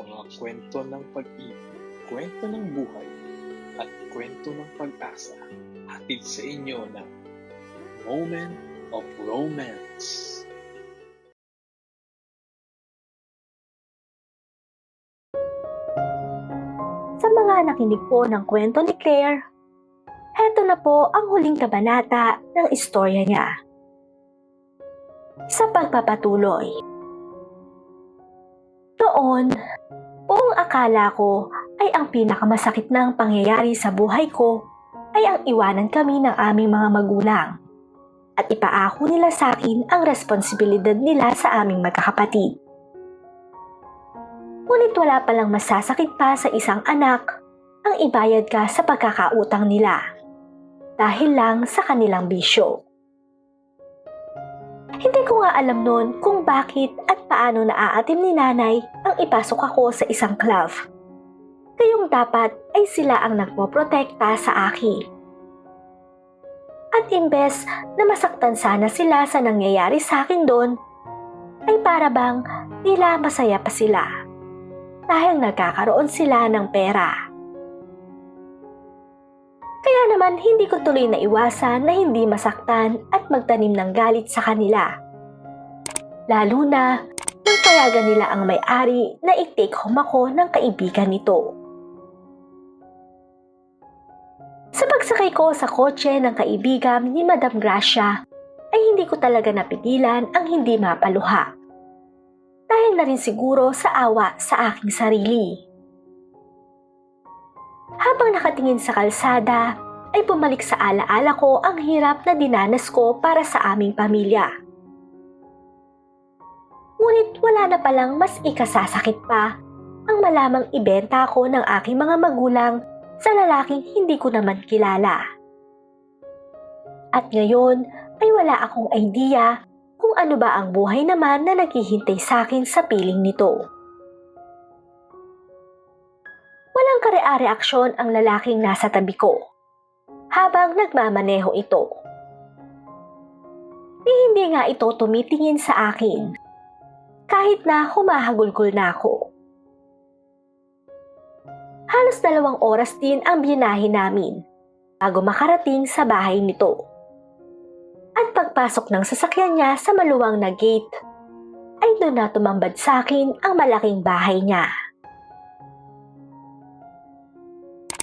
mga kwento ng pag-ibig, kwento ng buhay, at kwento ng pag-asa hatid sa inyo ng Moment of Romance. Sa mga nakinig po ng kwento ni Claire, heto na po ang huling kabanata ng istorya niya. Sa pagpapatuloy. Noon, buong akala ko ay ang pinakamasakit ng pangyayari sa buhay ko ay ang iwanan kami ng aming mga magulang at ipaako nila sa akin ang responsibilidad nila sa aming magkakapatid. Ngunit wala palang masasakit pa sa isang anak ang ibayad ka sa pagkakautang nila dahil lang sa kanilang bisyo. Hindi ko nga alam noon kung bakit at paano naaatim ni nanay ang ipasok ako sa isang club. Kayong dapat ay sila ang nagpoprotekta sa akin. At imbes na masaktan sana sila sa nangyayari sa akin doon, ay para bang nila masaya pa sila dahil nagkakaroon sila ng pera. Kaya naman hindi ko tuloy na iwasan na hindi masaktan at magtanim ng galit sa kanila. Lalo na nang payagan nila ang may-ari na i-take home ako ng kaibigan nito. Sa pagsakay ko sa kotse ng kaibigan ni Madam Gracia, ay hindi ko talaga napigilan ang hindi mapaluha dahil na rin siguro sa awa sa aking sarili. Habang nakatingin sa kalsada, ay bumalik sa alaala ko ang hirap na dinanas ko para sa aming pamilya. Ngunit wala na palang mas ikasasakit pa ang malamang ibenta ko ng aking mga magulang sa lalaking hindi ko naman kilala. At ngayon ay wala akong idea kung ano ba ang buhay naman na naghihintay sa akin sa piling nito. Walang karea-reaksyon ang lalaking nasa tabi ko habang nagmamaneho ito. Ni hindi nga ito tumitingin sa akin kahit na humahagulgol na ako. Halos dalawang oras din ang binahe namin bago makarating sa bahay nito at pagpasok ng sasakyan niya sa maluwang na gate, ay doon na tumambad sa akin ang malaking bahay niya.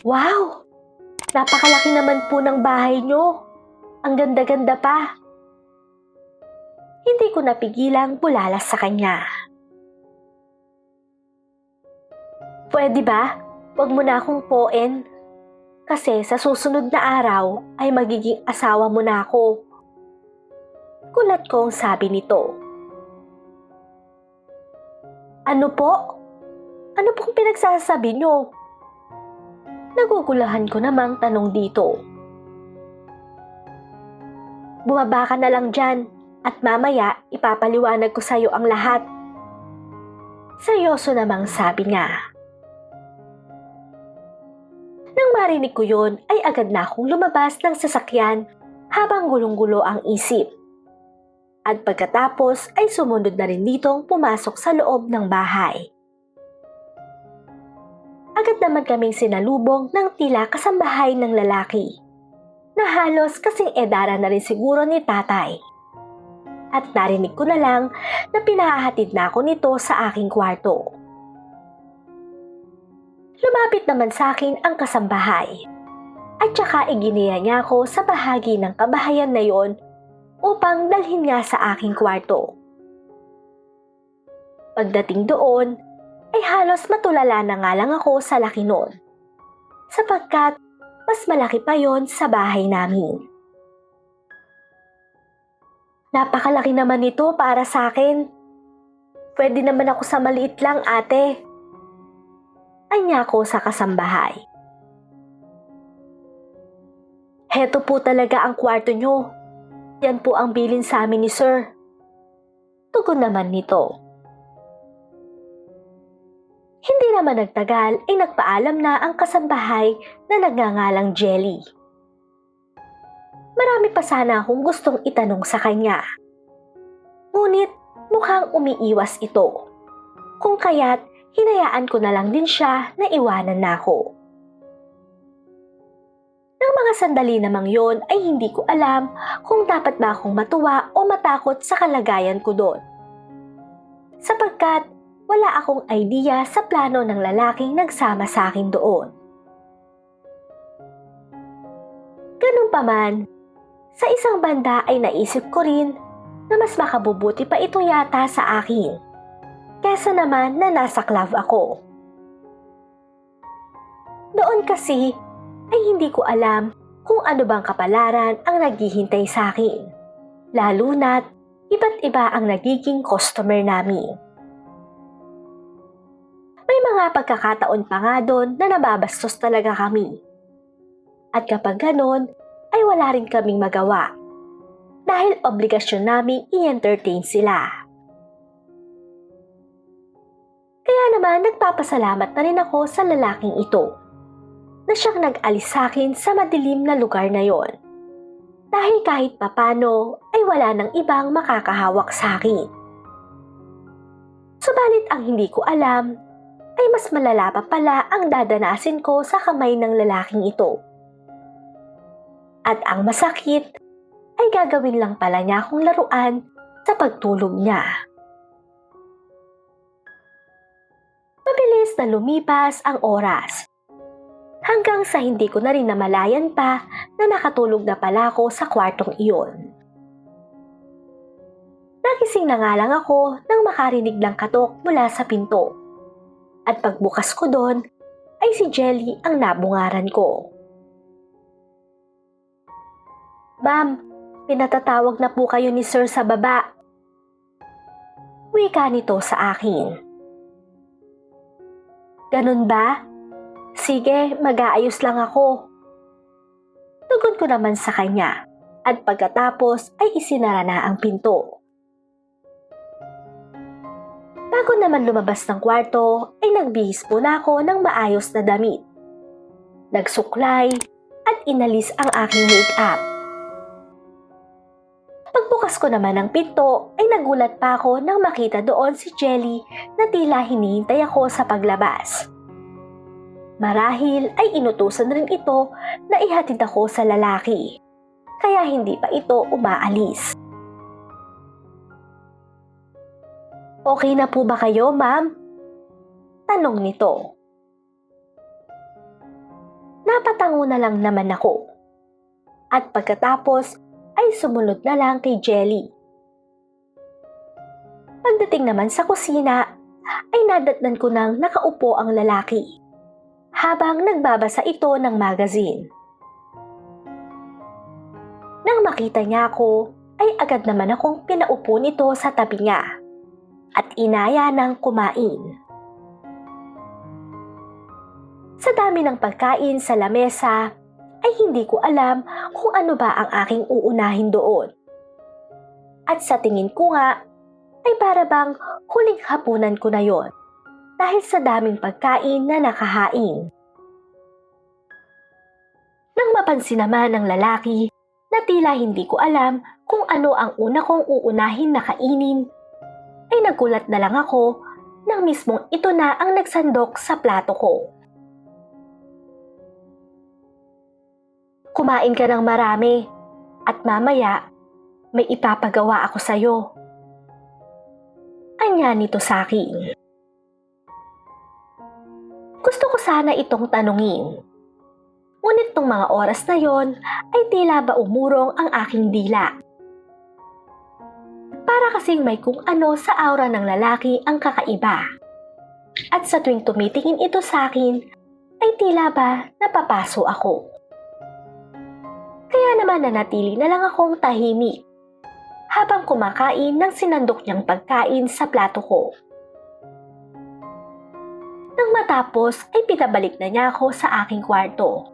Wow! Napakalaki naman po ng bahay niyo. Ang ganda-ganda pa. Hindi ko napigilang bulalas sa kanya. Pwede ba? Huwag mo na akong poen. Kasi sa susunod na araw ay magiging asawa mo na ako. Kulat kong sabi nito. Ano po? Ano pong pinagsasabi nyo? Nagugulahan ko namang tanong dito. Bumaba ka na lang dyan at mamaya ipapaliwanag ko sa'yo ang lahat. Seryoso namang sabi niya. Nang marinig ko yon ay agad na akong lumabas ng sasakyan habang gulong-gulo ang isip at pagkatapos ay sumunod na rin ditong pumasok sa loob ng bahay. Agad naman kaming sinalubong ng tila kasambahay ng lalaki na halos kasing edara na rin siguro ni tatay. At narinig ko na lang na pinahahatid na ako nito sa aking kwarto. Lumapit naman sa akin ang kasambahay at saka iginiya niya ako sa bahagi ng kabahayan na yon upang dalhin nga sa aking kwarto. Pagdating doon, ay halos matulala na nga lang ako sa laki noon, sapagkat mas malaki pa yon sa bahay namin. Napakalaki naman ito para sa akin. Pwede naman ako sa maliit lang ate. Anya ko sa kasambahay. Heto po talaga ang kwarto nyo. Yan po ang bilin sa amin ni Sir. Tugon naman nito. Naman nagtagal ay nagpaalam na ang kasambahay na nagngangalang Jelly. Marami pa sana akong gustong itanong sa kanya. Ngunit mukhang umiiwas ito. Kung kaya't hinayaan ko na lang din siya na iwanan na ako. Nang mga sandali namang yon ay hindi ko alam kung dapat ba akong matuwa o matakot sa kalagayan ko doon. Sapagkat wala akong idea sa plano ng lalaking nagsama sa akin doon. Ganun pa man, sa isang banda ay naisip ko rin na mas makabubuti pa ito yata sa akin kesa naman na nasa club ako. Doon kasi ay hindi ko alam kung ano bang kapalaran ang naghihintay sa akin. Lalo na't iba't iba ang nagiging customer namin. May mga pagkakataon pa nga doon na nababastos talaga kami. At kapag ganon, ay wala rin kaming magawa. Dahil obligasyon namin i-entertain sila. Kaya naman nagpapasalamat na rin ako sa lalaking ito na siyang nag-alis sa akin sa madilim na lugar na yon. Dahil kahit papano ay wala nang ibang makakahawak sa akin. Subalit ang hindi ko alam ay mas malala pa pala ang dadanasin ko sa kamay ng lalaking ito. At ang masakit ay gagawin lang pala niya akong laruan sa pagtulog niya. Mabilis na lumipas ang oras. Hanggang sa hindi ko na rin namalayan pa na nakatulog na pala ako sa kwartong iyon. Nagising na nga lang ako nang makarinig ng katok mula sa pinto. At pagbukas ko doon, ay si Jelly ang nabungaran ko. Ma'am, pinatatawag na po kayo ni Sir sa baba. Wika nito sa akin. Ganun ba? Sige, mag-aayos lang ako. Tugon ko naman sa kanya at pagkatapos ay isinara na ang pinto. Bago naman lumabas ng kwarto ay nagbihis po na ako ng maayos na damit. Nagsuklay at inalis ang aking make-up. Pagbukas ko naman ng pinto ay nagulat pa ako nang makita doon si Jelly na tila hinihintay ako sa paglabas. Marahil ay inutusan rin ito na ihatid ako sa lalaki. Kaya hindi pa ito umaalis. Okay na po ba kayo, ma'am? Tanong nito. Napatango na lang naman ako. At pagkatapos ay sumunod na lang kay Jelly. Pagdating naman sa kusina, ay nadatnan ko nang nakaupo ang lalaki habang nagbabasa ito ng magazine. Nang makita niya ako, ay agad naman akong pinaupo nito sa tabi niya at inaya ng kumain. Sa dami ng pagkain sa lamesa, ay hindi ko alam kung ano ba ang aking uunahin doon. At sa tingin ko nga, ay para bang huling hapunan ko na yon dahil sa daming pagkain na nakahain. Nang mapansin naman ng lalaki na tila hindi ko alam kung ano ang una kong uunahin na kainin, ay nagulat na lang ako nang mismong ito na ang nagsandok sa plato ko. Kumain ka ng marami at mamaya may ipapagawa ako sa'yo. Anya nito sa akin. Gusto ko sana itong tanungin. Ngunit tong mga oras na yon ay tila ba umurong ang aking dila. Para kasing may kung ano sa aura ng lalaki ang kakaiba. At sa tuwing tumitingin ito sa akin, ay tila ba napapaso ako. Kaya naman nanatili na lang akong tahimik habang kumakain ng sinandok niyang pagkain sa plato ko. Nang matapos ay pinabalik na niya ako sa aking kwarto.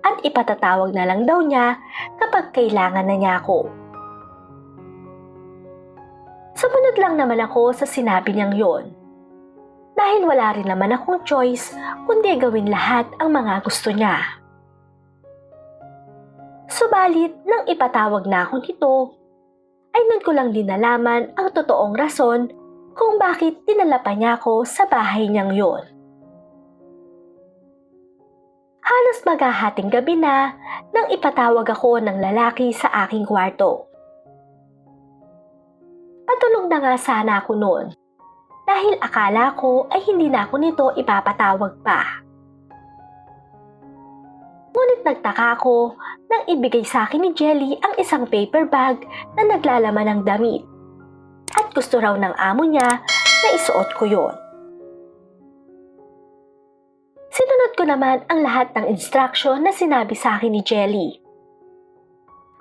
At ipatatawag na lang daw niya kapag kailangan na niya ako. Sumunod lang naman ako sa sinabi niyang yon. Dahil wala rin naman akong choice kundi gawin lahat ang mga gusto niya. Subalit nang ipatawag na ako nito, ay nun ko lang din nalaman ang totoong rason kung bakit dinala pa niya ako sa bahay niyang yon. Halos maghahating gabi na nang ipatawag ako ng lalaki sa aking kwarto. Patulog na nga sana ako noon dahil akala ko ay hindi na ako nito ipapatawag pa. Ngunit nagtaka ako nang ibigay sa akin ni Jelly ang isang paper bag na naglalaman ng damit. At gusto raw ng amo niya na isuot ko yon. Sinunod ko naman ang lahat ng instruction na sinabi sa akin ni Jelly.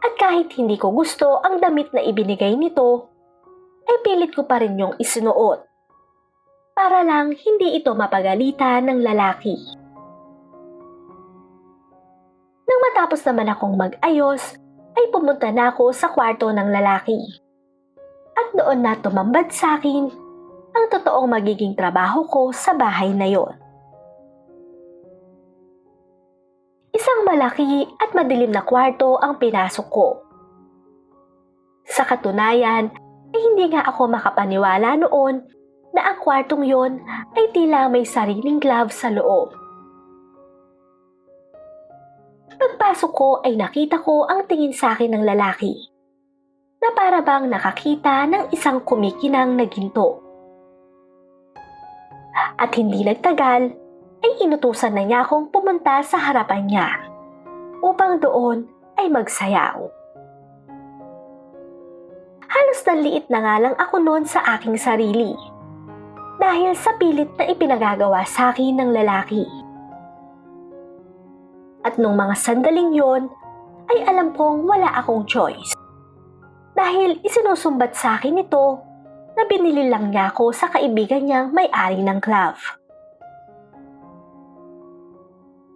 At kahit hindi ko gusto ang damit na ibinigay nito, ay pilit ko pa rin yung isinuot. Para lang hindi ito mapagalitan ng lalaki. Nang matapos naman akong mag-ayos, ay pumunta na ako sa kwarto ng lalaki. At doon na tumambad sa akin ang totoong magiging trabaho ko sa bahay na yon. Isang malaki at madilim na kwarto ang pinasok ko. Sa katunayan, ay hindi nga ako makapaniwala noon na ang kwartong yon ay tila may sariling glove sa loob. Pagpasok ko ay nakita ko ang tingin sa akin ng lalaki na para bang nakakita ng isang kumikinang na ginto. At hindi nagtagal ay inutusan na niya akong pumunta sa harapan niya upang doon ay magsayaw. Halos naliit na nga lang ako noon sa aking sarili dahil sa pilit na ipinagagawa sa akin ng lalaki. At nung mga sandaling yon, ay alam kong wala akong choice. Dahil isinusumbat sa akin ito na binili lang niya ako sa kaibigan niyang may-ari ng club.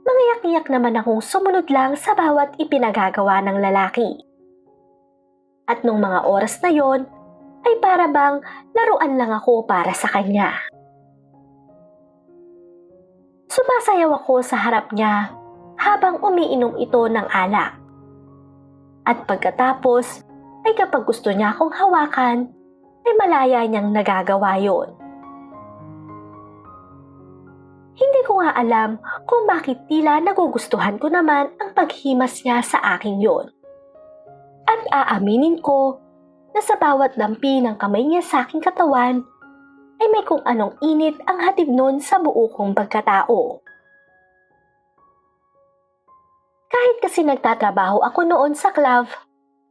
Mangiyak-iyak naman akong sumunod lang sa bawat ipinagagawa ng lalaki. At nung mga oras na yon, ay para bang laruan lang ako para sa kanya. Sumasayaw ako sa harap niya habang umiinom ito ng alak. At pagkatapos, ay kapag gusto niya akong hawakan, ay malaya niyang nagagawa yon. Hindi ko nga alam kung bakit tila nagugustuhan ko naman ang paghimas niya sa akin yon. Aaminin ko na sa bawat dampi ng kamay niya sa aking katawan, ay may kung anong init ang hatid nun sa buo kong pagkatao. Kahit kasi nagtatrabaho ako noon sa club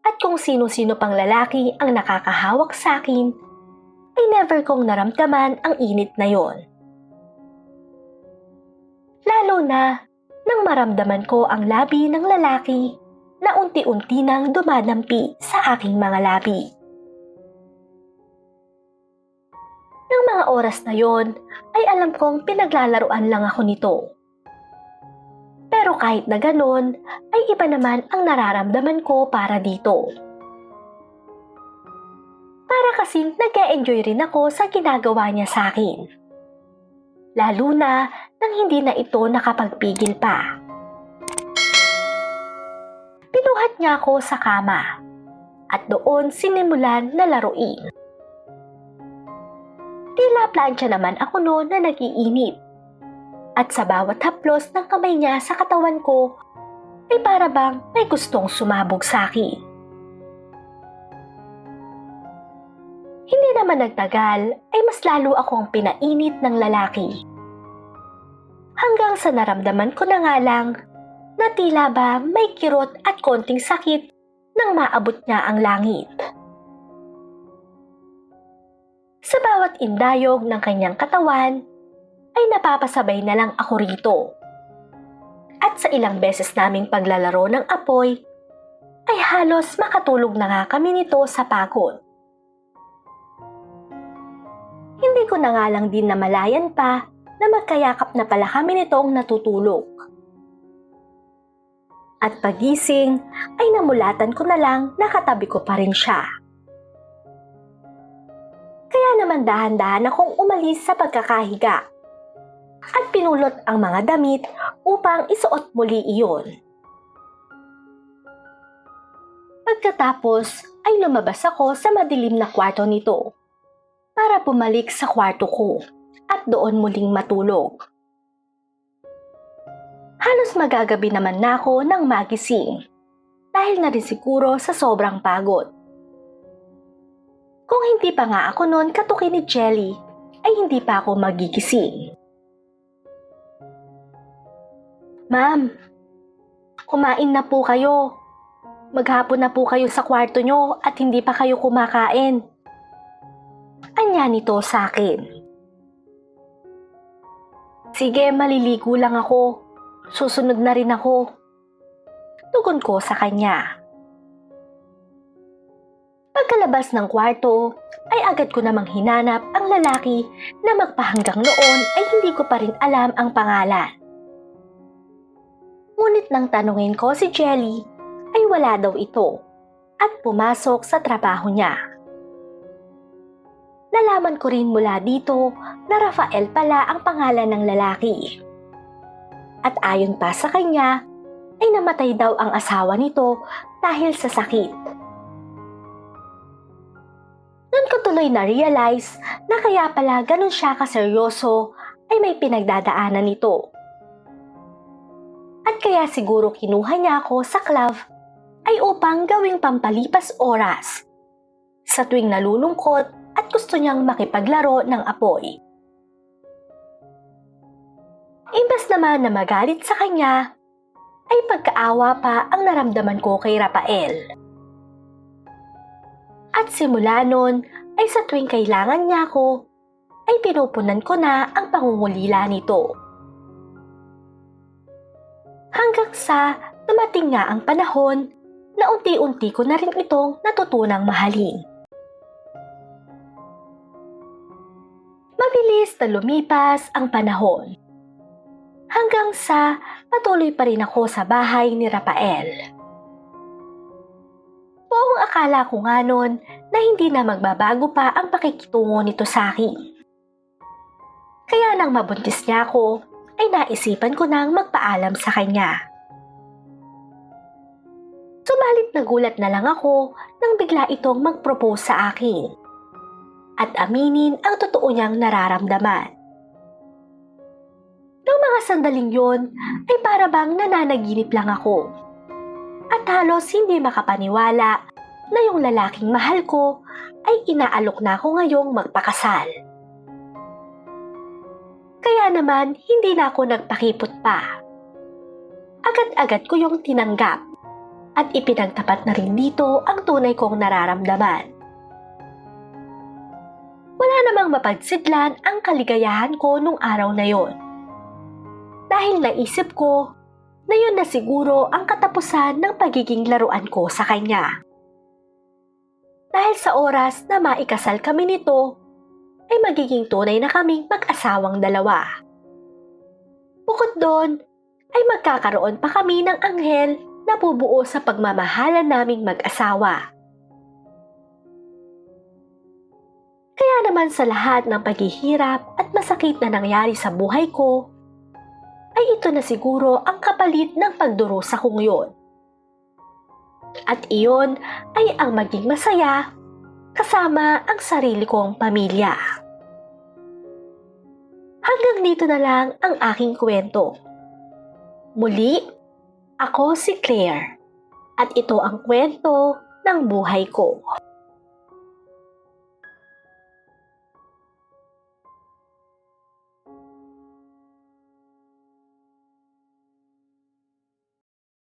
at kung sino-sino pang lalaki ang nakakahawak sa akin, ay never kong naramdaman ang init na yon. Lalo na nang maramdaman ko ang labi ng lalaki na unti-unti nang dumadampi sa aking mga labi. Nang mga oras na yon, ay alam kong pinaglalaruan lang ako nito. Pero kahit na ganon, ay iba naman ang nararamdaman ko para dito. Para kasing nag enjoy rin ako sa ginagawa niya sa akin. Lalo na nang hindi na ito nakapagpigil pa. Pinuhat niya ako sa kama at doon sinimulan na laruin. Tila plancha naman ako noon na nagiinit at sa bawat haplos ng kamay niya sa katawan ko ay para bang may gustong sumabog sa akin. Hindi naman nagtagal ay mas lalo akong pinainit ng lalaki. Hanggang sa naramdaman ko na nga lang na tila ba may kirot at konting sakit nang maabot niya ang langit. Sa bawat indayog ng kanyang katawan, ay napapasabay na lang ako rito. At sa ilang beses naming paglalaro ng apoy, ay halos makatulog na nga kami nito sa pagod. Hindi ko na nga lang din namalayan pa na magkayakap na pala kami nitong natutulog. At pagising ay namulatan ko na lang nakatabi ko pa rin siya. Kaya naman dahan-dahan akong umalis sa pagkakahiga at pinulot ang mga damit upang isuot muli iyon. Pagkatapos ay lumabas ako sa madilim na kwarto nito para bumalik sa kwarto ko at doon muling matulog. Halos magagabi naman na ako ng magising dahil na rin siguro sa sobrang pagod. Kung hindi pa nga ako noon katukin ni Jelly, ay hindi pa ako magigising. Ma'am, kumain na po kayo. Maghapon na po kayo sa kwarto nyo at hindi pa kayo kumakain. Anya nito sa akin. Sige, maliligo lang ako. Susunod na rin ako. Tugon ko sa kanya. Pagkalabas ng kwarto, ay agad ko namang hinanap ang lalaki na magpahanggang noon ay hindi ko pa rin alam ang pangalan. Ngunit nang tanungin ko si Jelly, ay wala daw ito at pumasok sa trabaho niya. Nalaman ko rin mula dito na Rafael pala ang pangalan ng lalaki. At ayon pa sa kanya, ay namatay daw ang asawa nito dahil sa sakit. Noon ko tuloy na-realize na kaya pala ganun siya kaseryoso ay may pinagdadaanan nito. At kaya siguro kinuha niya ako sa club ay upang gawing pampalipas oras. Sa tuwing nalulungkot at gusto niyang makipaglaro ng apoy. Imbas naman na magalit sa kanya, ay pagkaawa pa ang naramdaman ko kay Rafael. At simula nun ay sa tuwing kailangan niya ako, ay pinupunan ko na ang pangungulila nito. Hanggang sa dumating nga ang panahon na unti-unti ko na rin itong natutunang mahalin. Mabilis na lumipas ang panahon. Hanggang sa patuloy pa rin ako sa bahay ni Rafael. Buong akala ko nga noon na hindi na magbabago pa ang pakikitungo nito sa akin. Kaya nang mabuntis niya ako, ay naisipan ko nang magpaalam sa kanya. Subalit nagulat na lang ako nang bigla itong mag-propose sa akin. At aminin ang totoo niyang nararamdaman. Noong mga sandaling yon ay para bang nananaginip lang ako. At halos hindi makapaniwala na yung lalaking mahal ko ay inaalok na ako ngayong magpakasal. Kaya naman hindi na ako nagpakipot pa. Agad-agad ko yung tinanggap at ipinagtapat na rin dito ang tunay kong nararamdaman. Wala namang mapagsidlan ang kaligayahan ko nung araw na yon. Dahil naisip ko na yun na siguro ang katapusan ng pagiging laruan ko sa kanya. Dahil sa oras na maikasal kami nito, ay magiging tunay na kaming mag-asawang dalawa. Bukod doon, ay magkakaroon pa kami ng anghel na bubuo sa pagmamahalan naming mag-asawa. Kaya naman sa lahat ng paghihirap at masakit na nangyari sa buhay ko, ay ito na siguro ang kapalit ng pagdurusa kong yon. At iyon ay ang maging masaya kasama ang sarili kong pamilya. Hanggang dito na lang ang aking kwento. Muli, ako si Claire at ito ang kwento ng buhay ko.